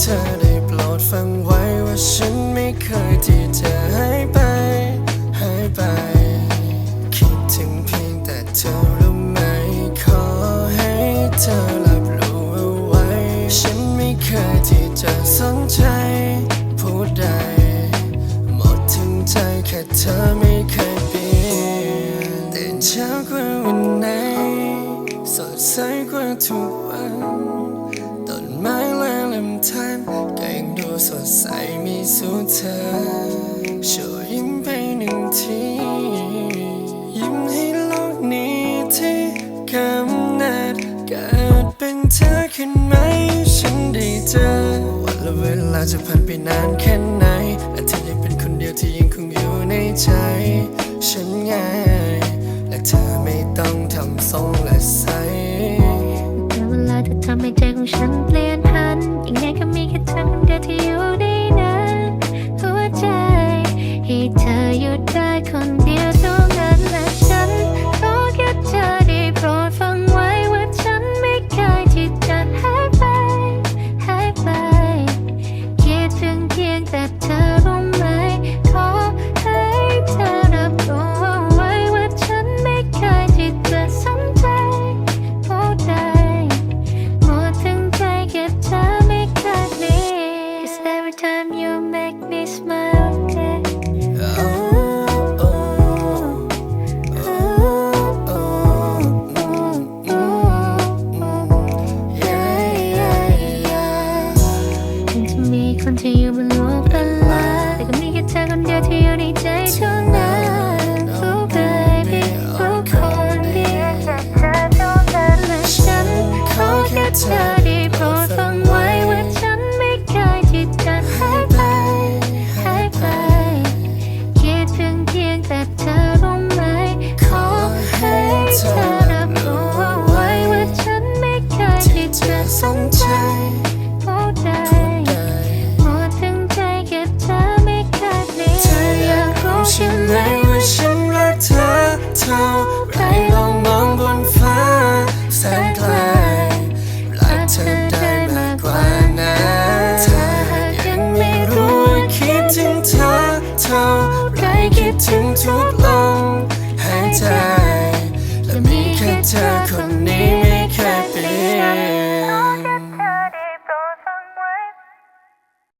เธอได้โปรดฟังไว้ว่าฉันไม่เคยที่จะหายไปหายไป คิดถึงเพียงแต่เธอรู้ไหม ขอให้เธอรับรู้เอาไว้ ฉันไม่เคยที่จะสนใจพูดใด หมดทั้งใจแค่เธอไม่เคยเปลี่ยนแต่เช้ากว่าวันไหนสดใสกว่าทุกวัน สดใสมีสู่เธอช่วยยิ้มไปหนึ่งที ยิ้มให้โลกนี้ที่กำเนิดเกิดเป็นเธอขึ้นไหม ฉันได้เจอ วันและเวลาจะผ่านไปนานแค่ไหนและเธอยังเป็นคนเดียวที่ยังคงอยู่ในใจ ฉันไงและเธอไม่ต้องทำทรงและใสแต่เวลาเธอทำให้ใจของฉันเปลี่ยน ได้คนเดียวท่า เท่าไรลองมองบนฟ้าแสนไกลรักเธอได้มากกว่านั้นถ้าหากยังไม่รู้ว่าคิดถึงเธอเท่าไรคิดถึงทุกลมหายใจและมีแค่เธอคนนี้